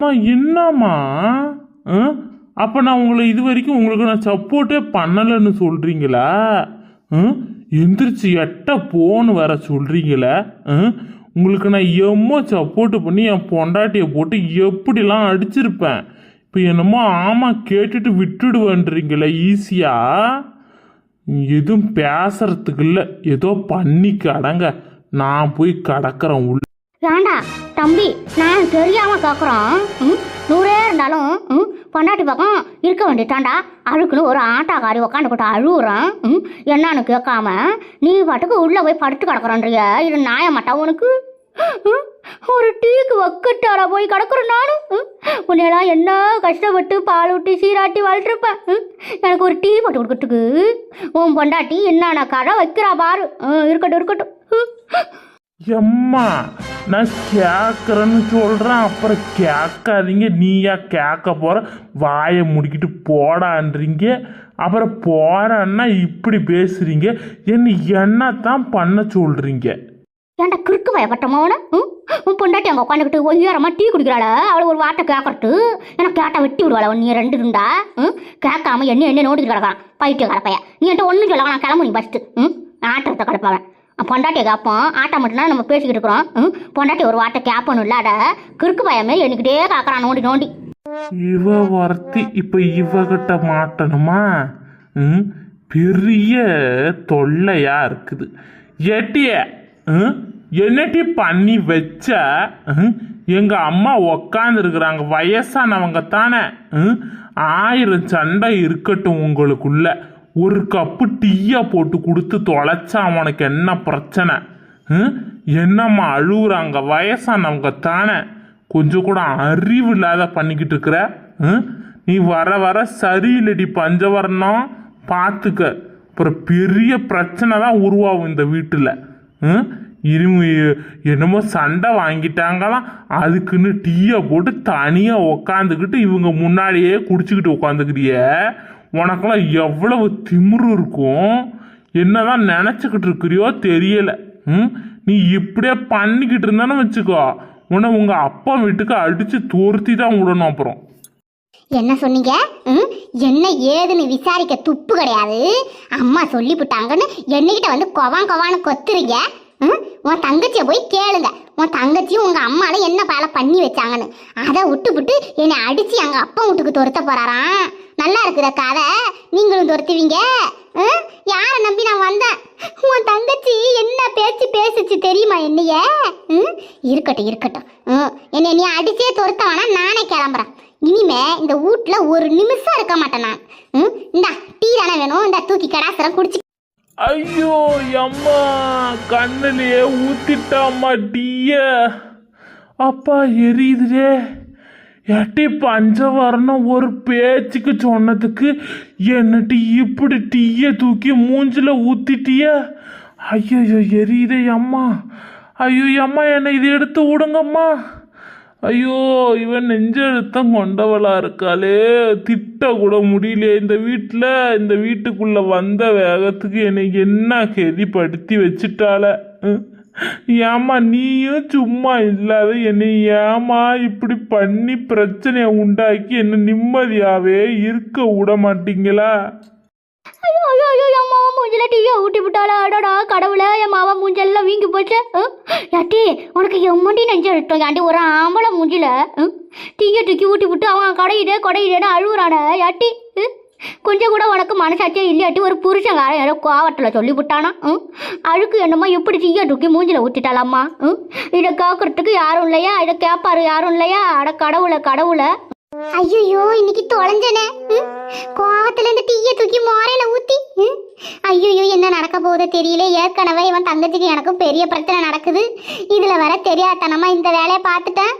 அம்மா என்னம்மா? அப்போ நான் உங்களை இது வரைக்கும் உங்களுக்கு நான் சப்போர்ட்டே பண்ணலைன்னு சொல்கிறீங்களா எந்திரிச்சு எட்ட போன்னு வர சொல்கிறீங்களே உங்களுக்கு நான் எம்மோ சப்போர்ட் பண்ணி என் பொண்டாட்டியை போட்டு எப்படிலாம் அடிச்சிருப்பேன்? இப்போ என்னமோ ஆமாம் கேட்டுட்டு விட்டுடுவேன்றீங்களே ஈஸியாக எதுவும் பேசுறதுக்கு இல்லை. ஏதோ பண்ணி கடங்க. நான் போய் கடக்கிறேன் உள்ள. ஏண்டா தம்பி நான் தெரியாம கேட்குறோம் ம்? நூறே இருந்தாலும் ம்? பொண்டாட்டி பக்கம் இருக்க வேண்டியதாண்டா அழுக்குன்னு ஒரு ஆட்டாக்காரி உக்காந்துக்கிட்டு அழுகுறான் ம்? என்னன்னு கேட்காம நீ பாட்டுக்கு உள்ளே போய் படுத்து கிடக்குறன்றிய இது நியாயமாட்டா உனக்கு? ஒரு டீக்கு வக்கட்டால போய் கிடக்குறேன் நானும் ம்? உன்னையெல்லாம் என்ன கஷ்டப்பட்டு பால் ஊட்டி சீராட்டி வளர்த்துருப்பேன் எனக்கு ஒரு டீ போட்டு கொடுக்கறதுக்கு உன் பொண்டாட்டி என்னென்ன கதை வைக்கிறா பாரு. இருக்கட்டும் இருக்கட்டும். எம்மா நான் கேட்குறேன்னு சொல்கிறேன் அப்புறம் கேட்காதீங்க. நீயா கேட்க போகிற வாயை முடிக்கிட்டு போடான்றீங்க. அப்புறம் போறேன்னா இப்படி பேசுறீங்க. என்ன என்னத்தான் பண்ண சொல்கிறீங்க ஏன்டா கிறுக்கு பயப்பட்டமான உன் பொண்டாட்டி அங்கே உட்காந்துக்கிட்டு ஒய்யாரமாக டீ குடிக்கிறாள? அவளை ஒரு வார்த்தை கேட்கறட்டு எனக்கு கேட்டா வெட்டி விடுவாள நீ ரெண்டு இருந்தா ம் கேட்காம என்ன என்ன நோண்டிட்டு கிடக்கான் பைத்திய கிடப்பைய நீ என்கிட்ட ஒன்றும் சொல்ல நான் கிளம்பு நீ ஃபஸ்ட்டு ம் ஆட்டத்தை கிடப்பாவேன். பொண்டாட்டியை கேட்போம் ஆட்டம் மட்டும்னா நம்ம பேசிக்கிட்டு இருக்கிறோம். ம்? பொண்டாட்டி ஒரு வார்த்தை கேட்பணும் இல்லாத கிறுக்கு பயமே என்கிட்டே காக்கறான் நோண்டி நோண்டி. இவ ஒருத்தி இப்போ இவகிட்ட மாட்டணுமா? ம்? பெரிய தொல்லையா இருக்குது. எட்டிய ம், என்னட்டி பண்ணி வச்ச ம், எங்க அம்மா உக்காந்துருக்குறாங்க. வயசானவங்க தானே ம், ஆயிரம் சண்டை இருக்கட்டும் உங்களுக்குள்ள. ஒரு கப்பு டீயை போட்டு கொடுத்து தொலைச்சா அவனுக்கு என்ன பிரச்சனை? ம், என்னம்மா அழுகுறாங்க வயசானவங்க தானே. கொஞ்சம் கூட அறிவு இல்லாத பண்ணிக்கிட்டு இருக்கிற ம்? நீ வர வர சரியில்லடி பஞ்சவரணம். பார்த்துக்க அப்புறம் பெரிய பிரச்சனை தான் உருவாகும் இந்த வீட்டில். இனிமே என்னமோ சண்டை வாங்கிட்டாங்களாம். அதுக்குன்னு டீயை போட்டு தனியாக உக்காந்துக்கிட்டு இவங்க முன்னாடியே குடிச்சிக்கிட்டு உட்காந்துக்கிறிய உனக்கெல்லாம் எவ்வளவு திமிரு இருக்கும்? என்னதான் நினச்சிக்கிட்டு இருக்கிறியோ தெரியல. ம்? நீ இப்படியே பண்ணிக்கிட்டு இருந்தானு வச்சுக்கோ. உன்னை உங்கள் அப்பா வீட்டுக்கு அடித்து துரத்தி தான் விடணும் அப்புறம். என்ன சொன்னீங்க? ம்? என்ன ஏதுன்னு விசாரிக்க துப்பு கிடையாது. அம்மா சொல்லிவிட்டாங்கன்னு என்னைக்கிட்ட வந்து கொவான் கொவான்னு கொத்துறீங்க? உன் தங்கச்சியை போய் கேளுங்க. உன் தங்கச்சியும் உங்க அம்மால என்ன வேலை பண்ணி வச்சாங்கன்னு. அதை விட்டுவிட்டு என்னை அடிச்சு எங்க அப்பா வீட்டுக்கு துரத்த போறாராம். நல்லா இருக்குத கதை? நீங்களும் துரத்துவீங்க? யாரை நம்பி நான் வந்தேன்? உன் தங்கச்சி என்ன பேச்சு பேசுச்சு தெரியுமா என்னைய? ம் இருக்கட்டும் இருக்கட்டும். என்னை நீ அடிச்சே துரத்த வேணா நானே கிளம்புறேன். இனிமே இந்த வீட்ல ஒரு நிமிஷம் இருக்க மாட்டேன் நான். இந்தா டீ தானே வேணும்? இந்த தூக்கி கடாசரம் குடிச்சு ஐயோ அம்மா கண்ணிலேயே ஊத்திட்டாம்மா டீய. அப்பா எரியுதுடே எட்டி பஞ்சம் வரணும் ஒரு பேச்சுக்கு சொன்னதுக்கு என்னட்டு இப்படி டீய தூக்கி மூஞ்சில் ஊத்திட்டிய? ஐயோ எரியுதே அம்மா. ஐயோ அம்மா என்னை இது எடுத்து விடுங்கம்மா ஐயோ இவன் நெஞ்செழுத்தம் கொண்டவளா இருக்காளே திட்டு கூட முடியலையே. இந்த வீட்டில் இந்த வீட்டுக்குள்ளே வந்த வேகத்துக்கு என்னை என்ன கெதிப்படுத்தி வச்சுட்டாள? ஏமா ஏம்மா நீயும் சும்மா இல்லாத என்னை ஏமா இப்படி பண்ணி பிரச்சனையை உண்டாக்கி என்ன நிம்மதியாகவே இருக்க விட மாட்டீங்களா? மூஞ்சில டீயை ஊட்டி விட்டாளா அடடா கடவுளே என் மாவா மூஞ்செல்லாம் வீங்கி போச்சு யாட்டி உனக்கு எம்மண்டி நெஞ்சு எடுத்தோம் யாண்டி ஒரு ஆம்பளை மூஞ்சில ம்? டீயை தூக்கி ஊட்டி விட்டு அவன் கடையிடே கொடையிடேன்னு அழுகுறானே யாட்டி ம்? கொஞ்சம் கூட உனக்கு மனசாட்சியே இல்லையாட்டி ஒரு புருஷங்காரன் ஏதோ கோவத்தில் சொல்லி விட்டானா ம்? அழுக்கு என்னமோ இப்படி டீயை தூக்கி மூஞ்சில ஊற்றிட்டாலாம்மா ம்? இதை கேட்கறதுக்கு யாரும் இல்லையா இதை கேட்பாரு யாரும் இல்லையா அட கடவுளை கடவுளை ஐயோ இன்னைக்கு தொலைஞ்சனே. கோவத்துல இந்த டீயை தூக்கி மோரையில ஊத்தி ஐயோ என்ன நடக்க போகுதோ தெரியல. ஏற்கனவே இவன் தங்கச்சிக்கு எனக்கும் பெரிய பிரச்சனை நடக்குது. இதுல வர தெரியாதனமா இந்த வேலையை பார்த்துட்டேன்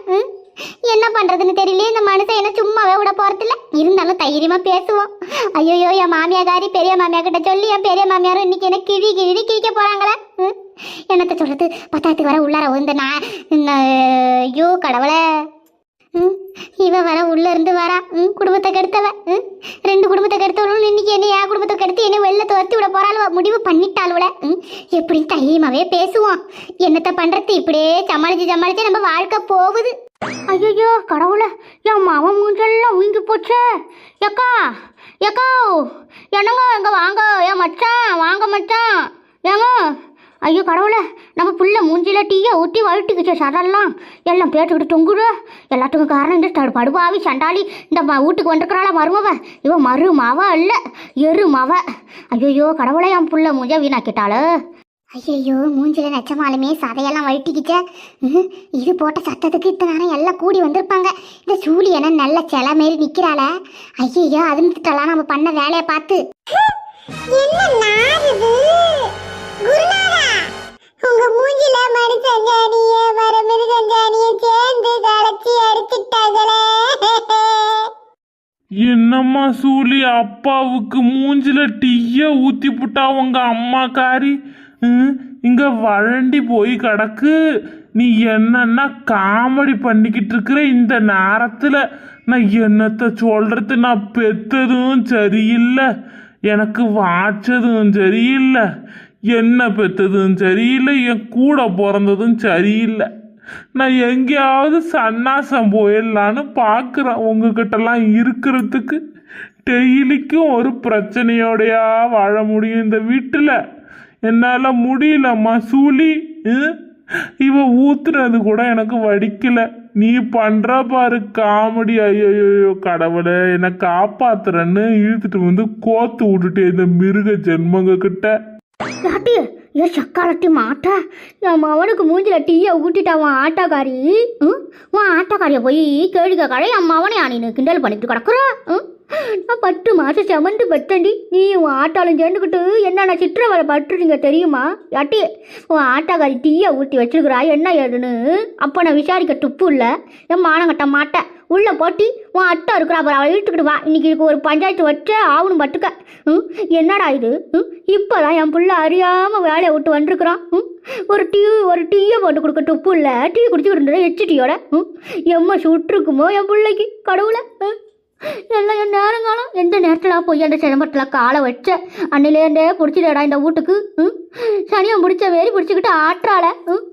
என்ன பண்றதுன்னு தெரியல. இந்த மனுஷன் என்ன சும்மாவே விட போறதில்ல. இருந்தாலும் தைரியமா பேசுவோம். ஐயோ என் மாமியாக்காரி பெரிய மாமியா கிட்ட சொல்லி என் பெரிய மாமியாரும் இன்னைக்கு என்ன கிழி கிழி கிழிக்க போறாங்களே என்னத்த சொல்றது? பத்தாத்துக்கு வர உள்ளார இந்த நான் ஐயோ கடவுளே. ம், இவ வர உள்ள இருந்து வரா. ம், குடும்பத்தை கெடுத்தவ. ம், ரெண்டு குடும்பத்தை கெடுத்தவளும் இன்னைக்கு என்ன என் குடும்பத்தை கெடுத்து என்ன வெளில துரத்தி விட போறாளுவ? முடிவு பண்ணிட்டாளுவல ம், எப்படி தைரியமாவே பேசுவோம். என்னத்த பண்றது? இப்படியே சமாளிச்சு சமாளிச்சு நம்ம வாழ்க்கை போகுது. ஐயோ கடவுளை என் மாவன் மூஞ்செல்லாம் உயிங்கி போச்சே. எக்கா எக்கா என்னங்க இங்க வாங்க? என் மச்சான் வாங்க மச்சான். ஏங்க ஐயோ கடவுளே நம்ம புள்ள மூஞ்சில டீயை ஊற்றி வழுட்டிக்கிச்சு சடெல்லாம் எல்லாம் பேட்டுக்கிட்டு தொங்குடு எல்லாத்துக்கும் காரணம் இந்த படுபாவி சண்டாளி இந்த ம- வீட்டுக்கு வந்துருக்கிறாளா மருமவ. இவ மறு மாவ இல்ல எரு மாவ. ஐயோ கடவுளே என் புள்ள மூஞ்ச வீணாக்கிட்டாளு. ஐயோ மூஞ்சில நச்சமாலுமே சதையெல்லாம் வழுட்டிக்கிச்சே. இது போட்ட சத்தத்துக்கு இத்தனை நேரம் எல்லாம் கூடி வந்திருப்பாங்க. இந்த சூழி என்ன நல்ல சில மாரி நிக்கிறாள? ஐயோ அதுன்னு நம்ம பண்ண வேலையை பார்த்து. என்ன என்னம்மா சூலி அப்பாவுக்கு மூஞ்சில டீய ஊத்தி புட்டா உங்க அம்மாக்காரி ம், இங்க வழண்டி போய் கிடக்கு. நீ என்னன்னா காமெடி பண்ணிக்கிட்டு இருக்கிற இந்த நேரத்துல நான் என்னத்த சொல்றது? நான் பெத்ததும் சரியில்லை. எனக்கு வாச்சதும் சரியில்லை. என்ன பெற்றதும் சரியில்லை என் கூட பிறந்ததும் சரியில்லை. நான் எங்கேயாவது சன்னாசம் போயிடலான்னு பார்க்குறேன் உங்ககிட்டலாம் இருக்கிறதுக்கு டெய்லிக்கும் ஒரு பிரச்சனையோடையா வாழ முடியும் இந்த வீட்டில். என்னால் முடியலம்மா சூழி இவ ஊத்துறது கூட எனக்கு வடிக்கல. நீ பண்ற பாரு காமெடி. ஐயோ கடவுளே என்னை காப்பாத்துறேன்னு இழுத்துட்டு வந்து கோத்து விட்டுட்டு இந்த மிருக ஜென்மங்க கிட்ட யாட்டி ஏ சக்காலட்டி மாட்டா? என் மவனுக்கு மூஞ்சில டீயை ஊட்டிட்டா உன் ஆட்டோக்காரி? ம்? உன் ஆட்டோக்காரியை போய் கேடு கேட்காட என் மவனை நீ கிண்டல் பண்ணிட்டு கிடக்குற? ம்? நான் பத்து மாதம் செமந்து பத்தண்டி நீ உன் ஆட்டாலும் சேர்ந்துக்கிட்டு என்னென்ன சித்திரவரை பட்டுறீங்க தெரியுமா? யாட்டி உன் ஆட்டாக்காரி டீயை ஊற்றி வச்சிருக்கிறா என்ன ஏதுன்னு? அப்போ நான் விசாரிக்க துப்பு இல்லை. என் மானங்கட்ட மாட்டேன். உள்ள போட்டி உன் அட்டை இருக்கிறா அப்புறம் அவளை இழுத்துக்கிட்டு வா. இன்னைக்கு ஒரு பஞ்சாயத்து வச்சே ஆகணும் பட்டுக்க ம்? என்னடா இது? ம்? இப்போதான் என் பிள்ளை அறியாமல் வேலையை விட்டு வந்துருக்குறான். ம்? ஒரு டீ ஒரு டீயை போட்டு கொடுக்க துப்பு இல்லை. டீ குடிச்சுக்கிட்டு இருந்தா எச்சு டீயோட ம்? எம்மா சுட்டுருக்குமோ என் பிள்ளைக்கு? கடவுளை. ம். எல்லாம் என் நேரங்காலம். எந்த நேரத்தில் போய் அந்த சிதம்பரத்தில் காலை வச்ச? அன்னிலேருந்தே பிடிச்சிடடா இந்த வீட்டுக்கு. ம்? சனியம் பிடிச்ச வேரி பிடிச்சிக்கிட்டு ஆட்டுறாள. ம்?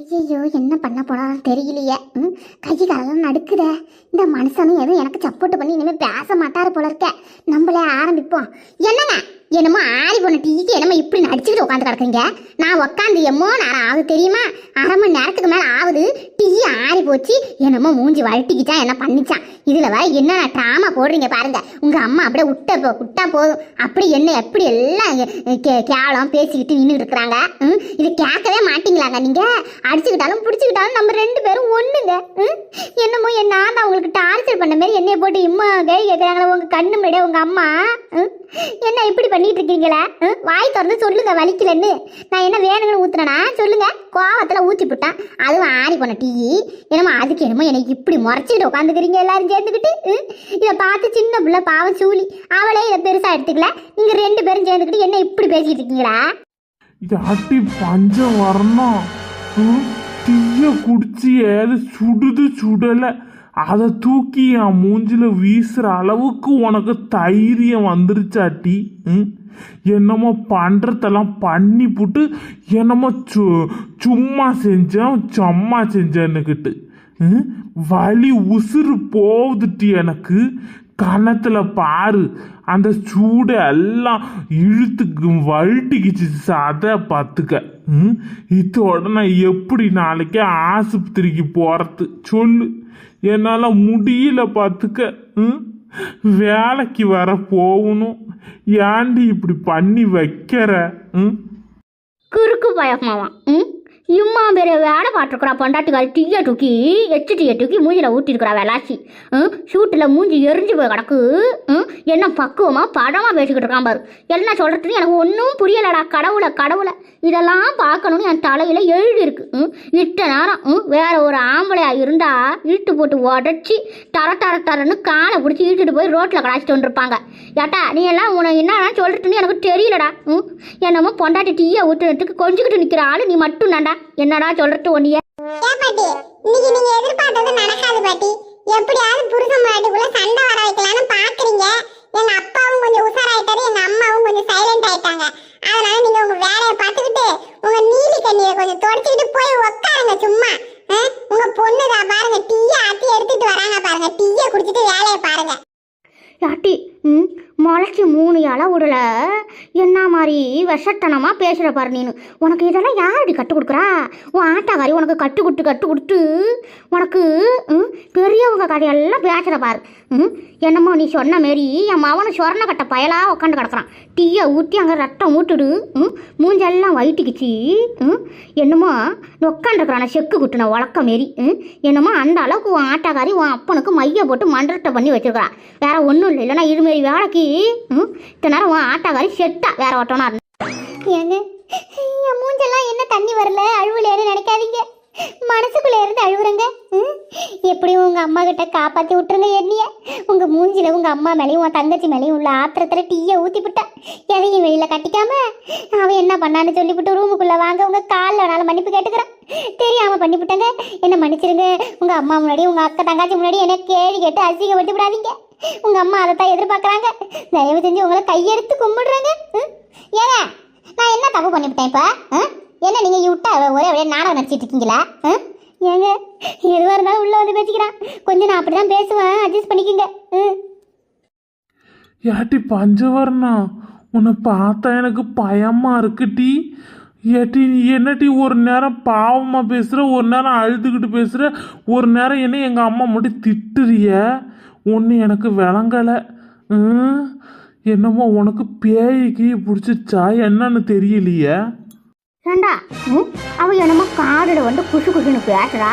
ஐயோ என்ன பண்ண போறான்னு தெரியலையே. ம் கை காலெல்லாம் நடுக்குதே. இந்த மனுஷனும் எதுவும் எனக்கு சப்போர்ட் பண்ணி இனிமேல் பேச மாட்டாரு போல இருக்க. நம்மளே ஆரம்பிப்போம். என்னங்க? என்னமோ ஆறி போன டீக்கு என்னமோ இப்படி நடிச்சுக்கிட்டு உட்காந்து கிடக்குறீங்க? நான் உட்காந்து எம்மோ நேரம் ஆகுது தெரியுமா? அரை மணி நேரத்துக்கு மேலே ஆகுது. டீ ஆறி போச்சு. என்னமோ மூஞ்சி வழட்டிக்கிச்சான் என்ன பண்ணிச்சான்? இதில் வர என்ன ட்ராமா போடுறீங்க பாருங்க. உங்கள் அம்மா அப்படியே விட்ட போ விட்டா போதும். அப்படி என்ன எப்படி எல்லாம் கே- கேவலம் பேசிக்கிட்டு நின்று இருக்கிறாங்க? ம்? இது கேட்கவே மாட்டீங்களாங்க நீங்கள் அடிச்சுக்கிட்டாலும் பிடிச்சிக்கிட்டாலும் நம்ம ரெண்டு பேரும் ஒண்ணுங்க. ம்? என்னமோ என்ன நான் உங்களுக்கு டார்ச்சர் பண்ண மாதிரி என்னைய போட்டு இம்மா கை கேட்குறாங்களா உங்க கண்ணு முன்னாடியே உங்க அம்மா ம்? என்ன இப்படி பண்ணிட்டு இருக்கீங்களா ம்? வாய் திறந்து சொல்லுங்க வலிக்கலன்னு. நான் என்ன வேணுங்கன்னு ஊத்துனனா? சொல்லுங்க. கோவத்துல ஊத்தி விட்டான் அதுவும் ஆறி போன டீ. என்னமோ அதுக்கு என்னமோ எனக்கு இப்படி முறைச்சிட்டு உட்காந்துக்கிறீங்க எல்லாரும் சேர்ந்துக்கிட்டு ம்? இதை பார்த்து சின்ன பிள்ளை பாவம் சூழி அவளே இதை பெருசா எடுத்துக்கல. நீங்க ரெண்டு பேரும் சேர்ந்துக்கிட்டு என்ன இப்படி பேசிட்டு இருக்கீங்களா? அட்டி பஞ்சம் வரணும். ம், டீய குடிச்சு ஏது சுடுது சுடலை. அதை தூக்கி என் மூஞ்சில் வீசுகிற அளவுக்கு உனக்கு தைரியம் வந்துருச்சாட்டி ம்? என்னமோ பண்ணுறதெல்லாம் பண்ணி போட்டு என்னமோ சு சும்மா செஞ்சேன் சும்மா செஞ்சேன்னுக்கிட்டு ம், வலி உசுறு போகுதுட்டி எனக்கு. கணத்தில் பாரு அந்த சூடு எல்லாம் இழுத்துக்கு வழுட்டிக்கிச்சு அதை பார்த்துக்க ம்? இதோட நான் எப்படி நாளைக்கு ஆஸ்பத்திரிக்கு போகிறது சொல்லு. என்னால் முடியல பார்த்துக்க ம்? வேலைக்கு வர போகணும். ஏண்டி இப்படி பண்ணி வைக்கிற ம்? குறுக்கு பயமாவான் ம்? இம்மா பெரிய வேலை பார்த்துருக்குறா பொண்டாட்டிக்காரி டீயை தூக்கி எச்சு டீயை தூக்கி மூஞ்சியில் ஊற்றிருக்கிறா வெளாச்சி ம் ஷூட்டில் மூஞ்சி எரிஞ்சு போய் கிடக்கு. ம் என்ன பக்குவமாக படமாக பேசிக்கிட்டு இருக்கான் பாரு. என்ன சொல்கிறதுன்னு எனக்கு ஒன்றும் புரியலடா கடவுளை கடவுளை. இதெல்லாம் பார்க்கணும்னு என் தலையில் எழுதி இருக்கு ம் இட்ட நேரம் ம் வேற ஒரு ஆம்பளையாக இருந்தால் இழுத்து போட்டு உடச்சி தர தர தரன்னு காலை பிடிச்சி இழுத்துட்டு போய் ரோட்டில் கடாச்சிட்டு வந்துருப்பாங்க. ஏட்டா நீ எல்லாம் உனக்கு என்ன சொல்கிறதுன்னு எனக்கு தெரியலடா. ம் என்னமோ பொண்டாட்டி டீயை ஊற்றுறதுக்கு கொஞ்சிக்கிட்டு நிற்கிற ஆளு நீ மட்டும் நண்டா என்னடா சொல்றது ஒன்றிய பாட்டி? இன்னைக்கு நீங்க எதிர்பார்த்தது நடக்காது பாட்டி. எப்படியாவது புருஷன் முன்னாடிக்குள்ள சண்டை வர வைக்கலாம்னு பாக்குறீங்க எங்க அப்பாவும் கொஞ்சம் உஷாராயிட்டாரு எங்க அம்மாவும் கொஞ்சம் சைலண்ட் ஆயிட்டாங்க அதனால நீங்க உங்க வேலையை பார்த்துக்கிட்டு உங்க நீலி கண்ணீரை கொஞ்சம் தொடச்சிக்கிட்டு போய் உட்காருங்க சும்மா ஆ? உங்க பொண்ணுதான் பாருங்க டீ பாருங்க டீயை குடிச்சிட்டு வேலையை பாருங்க யாட்டி ம் முளைச்சி மூணு இலை விடல என்ன அசட்டனமாக பேசுகிற பாரு நீனு. உனக்கு இதெல்லாம் யாரடி கற்றுக் கொடுக்குறா? உன் ஆட்டாக்காரி உனக்கு கட்டு கொடுத்து கட்டு கொடுத்து உனக்கு ம், பெரியவங்க கதையெல்லாம் பேசுகிற பாரு. ம் என்னமோ நீ சொன்ன மாரி என் மவனு சொரண கட்ட பயலாக உட்காந்து கிடக்குறான். டீயை ஊற்றி அங்கே ரத்தம் ஊட்டுடு ம் மூஞ்செல்லாம் வயிற்றுக்குச்சு ம் என்னமோ உட்காந்துருக்குறான செக்கு குட்டுன உழக்க மாரி. ம் என்னமோ அந்த அளவுக்கு உன் ஆட்டாக்காரி உன் அப்பனுக்கு மைய போட்டு மன்றத்தை பண்ணி வச்சிருக்கிறா வேற ஒன்றும் இல்லை இல்லைன்னா இதுமாரி வேலைக்கு ம் இத்தனை நேரம் உன் ஆட்டாக்காரி செட்டா வேற ஒட்டனா ஏங்க என் மூஞ்செல்லாம் என்ன தண்ணி வரல? அழுவலையாரு நினைக்காதீங்க. மனசுக்குள்ள இருந்து அழுகுறங்க ம்? எப்படியும் உங்க அம்மா கிட்ட காப்பாத்தி விட்டுருங்க என்னைய உங்க மூஞ்சில உங்க அம்மா மேலேயும் உன் தங்கச்சி மேலேயும் உள்ள ஆத்திரத்துல டீயை ஊத்தி விட்டா எதையும் வெளியில கட்டிக்காம அவன் என்ன பண்ணான்னு சொல்லிவிட்டு ரூமுக்குள்ள வாங்க. உங்க காலில் வேணாலும் மன்னிப்பு கேட்டுக்கிறான் தெரியாம பண்ணிவிட்டங்க என்ன மன்னிச்சிருங்க. உங்க அம்மா முன்னாடி உங்க அக்கா தங்கச்சி முன்னாடி என்ன கேள்வி கேட்டு அசிங்கப்படுத்தி விடாதீங்க உங்க அம்மா அதை தான் எதிர்பார்க்கறாங்க. தயவு செஞ்சு உங்களை கையெடுத்து கும்பிடுறாங்க. ம்? நான் என்ன தப்பு பண்ணிவிட்டேன் இப்போ? என்ன நீங்கள் விட்டா ஒரே ஒரே நாடகம் நடிச்சிட்டு இருக்கீங்களா? ஆ? ஏங்க எதுவாக இருந்தாலும் உள்ள வந்து பேசிக்கிறான். கொஞ்சம் நான் அப்படிதான் பேசுவேன். அட்ஜஸ்ட் பண்ணிக்கோங்க. ம் ஏட்டி பஞ்சவர்ணா உன்னை பார்த்தா எனக்கு பயமா இருக்குட்டி ஏட்டி நீ என்னட்டி ஒரு நேரம் பாவமாக பேசுகிற ஒரு நேரம் அழுதுகிட்டு பேசுகிற ஒரு நேரம் என்ன எங்கள் அம்மா மட்டும் திட்டுறிய? ஒன்று எனக்கு விளங்கலை. ம், என்னமோ உனக்கு பேய்க்கு பிடிச்சிச்சா என்னன்னு தெரியலையே. ஏண்டா? அவ என்னமோ காடுல வந்து குசு குசுன்னு பேசுறா.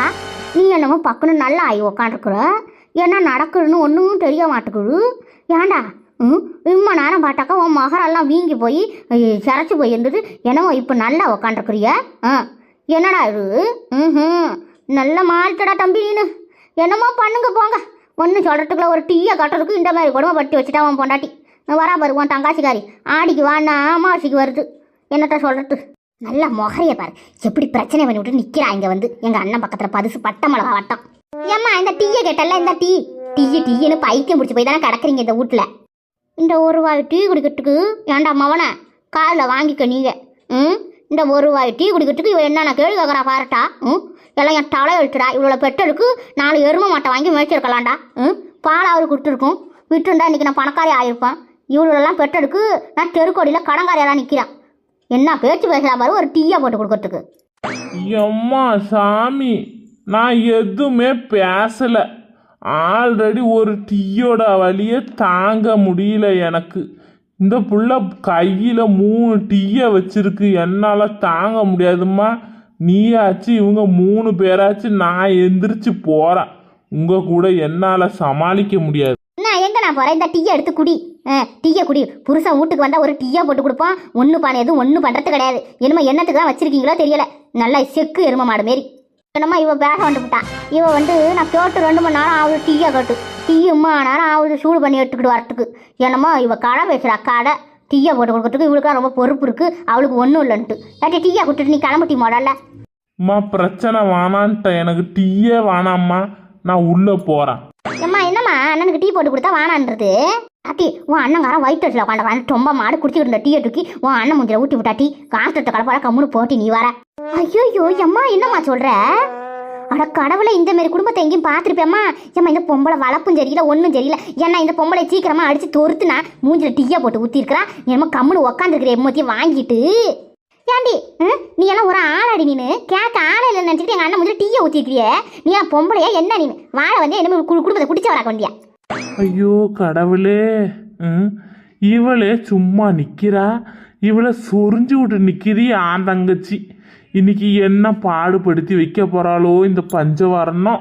நீ என்னமோ பக்கன்னு நல்லா ஆகி உக்காண்டிருக்குற என்ன நடக்குதுன்னு ஒன்றும் தெரிய மாட்டேங்குது. ஏண்டா? ம் இம்மா நேரம் பார்த்தாக்கா உன் மகரெல்லாம் வீங்கி போய் சிறச்சி போய் இருந்தது. என்னமோ இப்போ நல்லா உக்காண்டிருக்குறிய ஆ என்னடா இது? ம் நல்ல மாறிட்டடா தம்பி நீனு. என்னமோ பண்ணுங்க போங்க. ஒன்று சொல்கிறதுக்குள்ள ஒரு டீயை கட்டுறதுக்கு இந்த மாதிரி கொடுமை பட்டி வச்சுட்டா உன் பொண்டாட்டி. வரா பாரு உன் தங்காசிக்காரி. ஆடிக்கு வான்னா அமாவாசைக்கு வருது. என்னத்த சொல்கிறது நல்ல முகரைய பாரு. எப்படி பிரச்சனை பண்ணி விட்டு நிக்கிறா இங்க வந்து. எங்க அண்ணன் பக்கத்துல பதுசு பட்ட மிளகா வட்டம். ஏம்மா இந்த டீயை கேட்டல இந்த டீ? டீ டீன்னு பைத்தியம் பிடிச்சி போய் தானே கிடக்குறீங்க இந்த வீட்டுல இந்த ஒரு ரூபாய் டீ குடிக்கிறதுக்கு ஏன்டா மவன? காலில் வாங்கிக்க நீங்க ம்? இந்த ஒரு ரூபாய் டீ குடிக்கிறதுக்கு இவ என்னென்ன கேள்வி கேட்குறா பாருட்டா ம்? எல்லாம் என் தலை எழுத்துடா இவ்வளோ பெட்டருக்கு நாலு எருமை மாட்டை வாங்கி மேய்ச்சிருக்கலாம்டா. ம்? பால் அவரு கொடுத்துருக்கும். விட்டுருந்தா இன்னைக்கு நான் பணக்காரி ஆயிருப்பேன். இவளெல்லாம் பெட்டருக்கு நான் தெருக்கோடியில் கடங்காரியாலாம் நிற்கிறான் என்ன பேச்சு பேசலாம் பாரு ஒரு டீயா போட்டு கொடுக்கறதுக்கு. எம்மா சாமி நான் எதுவுமே பேசலை. ஆல்ரெடி ஒரு டீயோட வலியை தாங்க முடியல எனக்கு. இந்த புள்ள கையில் மூணு டீயை வச்சிருக்கு என்னால் தாங்க முடியாதும்மா. நீயாச்சு இவங்க மூணு பேராச்சு நான் எந்திரிச்சு போகிறேன் உங்கள் கூட என்னால் சமாளிக்க முடியாது. நான் எங்க நான் போறேன்? இந்த டீயை எடுத்து குடி. டீயை குடி. புருஷன் வீட்டுக்கு வந்தா ஒரு டீயா போட்டு கொடுப்பான். ஒன்று பண்ண எதுவும் ஒன்றும் பண்றது கிடையாது. என்னமோ என்னத்துக்கு தான் வச்சிருக்கீங்களோ தெரியல. நல்லா செக்கு எரும மாடு மாரி. என்னமோ இவ பேச வந்துவிட்டான் இவ வந்து நான் கேட்டு ரெண்டு மணி நேரம் ஆகுது டீயை கேட்டு. டீ உம்மா நேரம் ஆகுது சூடு பண்ணி எடுத்துக்கிட்டு வரத்துக்கு. என்னமோ இவ கடை பேசுறா கடை. டீயை போட்டு கொடுக்கறதுக்கு இவளுக்கா ரொம்ப பொறுப்பு இருக்கு. அவளுக்கு ஒன்றும் இல்லைன்ட்டு ஏட்டி டீயை கொடுத்துட்டு நீ கிளம்பு டீ முதல்ல? அம்மா பிரச்சனை வேணான்ட்ட எனக்கு டீயே வேணாம்மா. நான் உள்ளே போகிறேன் ஏம்மா என்னம்மா? அண்ணனுக்கு டீ போட்டு கொடுத்தா வானான்றது டாட்டி உன் அண்ணங்காரன் வயிற்று வச்சுல உட்காந்து ரொம்ப மாடு குடிச்சிட்டு இருந்த டீயை தூக்கி உன் அண்ணன் மூஞ்சில ஊட்டி விட்டா டீ. காசத்தை கலப்பாட கம்முன்னு போட்டி நீ வர ஐயோ எம்மா என்னம்மா சொல்ற? அட கடவுளை இந்த மாரி குடும்பத்தை எங்கேயும் பார்த்துருப்பேம்மா ஏம்மா இந்த பொம்பளை வளர்ப்பும் சரியில்லை ஒன்றும் சரியில்லை. ஏன்னா இந்த பொம்பளை சீக்கிரமா அடிச்சு தொறுத்துனா மூஞ்சில டீயை போட்டு ஊற்றிருக்கிறா என்னமோ கம்முன்னு உக்காந்துருக்கிற எம்மத்தையும் வாங்கிட்டு. ஏண்டி நீ எல்லாம் ஒரு ஆளாடி நீனு. கேட்க ஆளை இல்லை நினச்சிட்டு எங்கள் அண்ணன் முதல்ல டீயை ஊற்றிருக்கிறியே நீ பொம்பளையா என்ன நீ வாழை வந்து என்ன குடும்பத்தை குடிச்ச வராக்க ஐயோ கடவுளே. ம்? இவளே சும்மா நிற்கிறா இவளை சொரிஞ்சு விட்டு நிற்கிது ஆன் தங்கச்சி. இன்னைக்கு என்ன பாடுபடுத்தி வைக்க போகிறாளோ இந்த பஞ்சவரணம்.